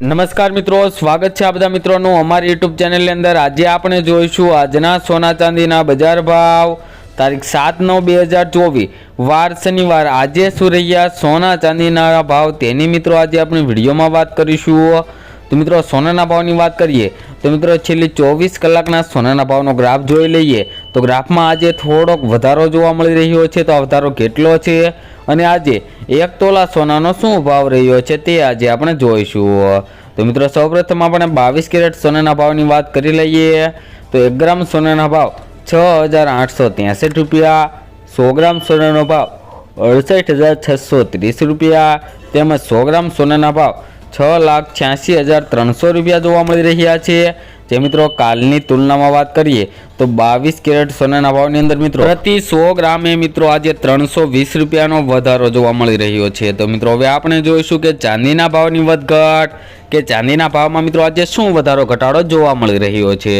નમસ્કાર મિત્રો, સ્વાગત છે આ બધા મિત્રોનું અમારી યુટ્યુબ ચેનલની અંદર. આજે આપણે જોઈશું આજના સોના ચાંદીના બજાર ભાવ, તારીખ સાત નવ બે હજાર ચોવીસ. વાર શનિવાર, આજે શું રહ્યા સોના ચાંદીના ભાવ તેની મિત્રો આજે આપણે વિડીયોમાં વાત કરીશું. તો મિત્રો, સોનાના ભાવની વાત કરીએ. તો મિત્રો છેલ્લી ચોવીસ કલાકના સોનાના ભાવનો ગ્રાફ જોઈ લઈએ તો ગ્રાફમાં આજે થોડોક વધારો જોવા મળી રહ્યો છે તો આ વધારો કેટલો છે અને આજે એક તોલા સોનાનો શું ભાવ રહ્યો છે તે આજે આપણે જોઈશું. તો મિત્રો સૌપ્રથમ આપણે બાવીસ કેરેટ સોનાના ભાવની વાત કરી લઈએ તો એક ગ્રામ સોનાના ભાવ છ હજાર આઠસો ત્રેસઠ રૂપિયા, સો ગ્રામ સોનાનો ભાવ અડસઠ હજાર છસો ત્રીસ રૂપિયા, તેમજ સો ગ્રામ સોનાના ભાવ છ લાખ છ્યાસી હજાર ત્રણસો રૂપિયા જોવા મળી રહ્યા છે. જે મિત્રો કાલની તુલનામાં વાત કરીએ તો બાવીસ કેરેટ સોનાના ભાવની અંદર મિત્રો પ્રતિ સો ગ્રામે મિત્રો આજે ત્રણસો વીસ રૂપિયાનો વધારો જોવા મળી રહ્યો છે. તો મિત્રો હવે આપણે જોઈશું કે ચાંદીના ભાવની વધઘટ કે ચાંદીના ભાવમાં મિત્રો આજે શું વધારો ઘટાડો જોવા મળી રહ્યો છે.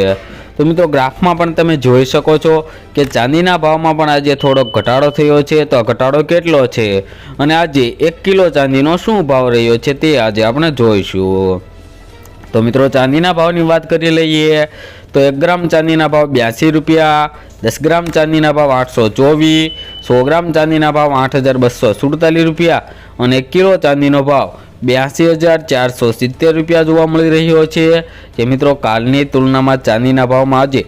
તો મિત્રો ગ્રાફમાં પણ તમે જોઈ શકો છો કે ચાંદીના ભાવમાં પણ આજે થોડોક ઘટાડો થયો છે. તો ઘટાડો કેટલો છે? અને આજે એક કિલો ચાંદીનો શું ભાવ રહ્યો છે તે આજે આપણે જોઈશું. તો મિત્રો ચાંદીના ભાવની વાત કરી લઈએ તો એક ગ્રામ ચાંદીના ભાવ બ્યાસી રૂપિયા, દસ ગ્રામ ચાંદીના ભાવ આઠસો ચોવીસ, સો ગ્રામ ચાંદીના ભાવ આઠ હજાર બસો સુડતાલીસ રૂપિયા અને એક કિલો ચાંદીનો ભાવ બ્યાસી હજાર ચારસો સિત્તેર રૂપિયા જોવા મળી રહ્યો છે. જે મિત્રો કાલની તુલનામાં ચાંદીના ભાવમાં આજે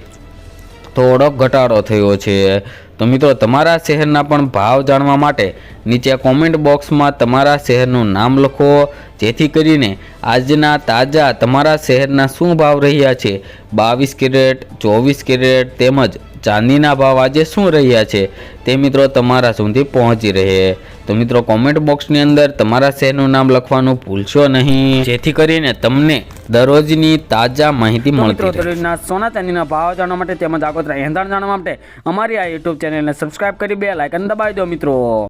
થોડોક ઘટાડો થયો છે. તો મિત્રો તમારા શહેરના પણ ભાવ જાણવા માટે નીચે કોમેન્ટ બોક્સમાં તમારા શહેરનું નામ લખો. જેથી કરીને આજના તાજા તમારા શહેરના શું ભાવ રહ્યા છે? બાવીસ કેરેટ, ચોવીસ કેરેટ તેમજ ચાંદીના ભાવ આજે શું રહ્યા છે તે મિત્રો તમારા સુધી પહોંચી રહે. તો મિત્રો કોમેન્ટ બોક્સની અંદર તમારા શહેરનું નામ લખવાનું ભૂલશો નહીં. જેથી કરીને તમને દરરોજની તાજા માહિતી મળતી દરરોજના સોના ચાંદીના ભાવ જાણવા માટે તેમજ આગોતરા એંધાણ જાણવા માટે અમારી આ યુટ્યુબ ચેનલને સબસ્ક્રાઇબ કરી બે લાઇકન દબાવી દો મિત્રો.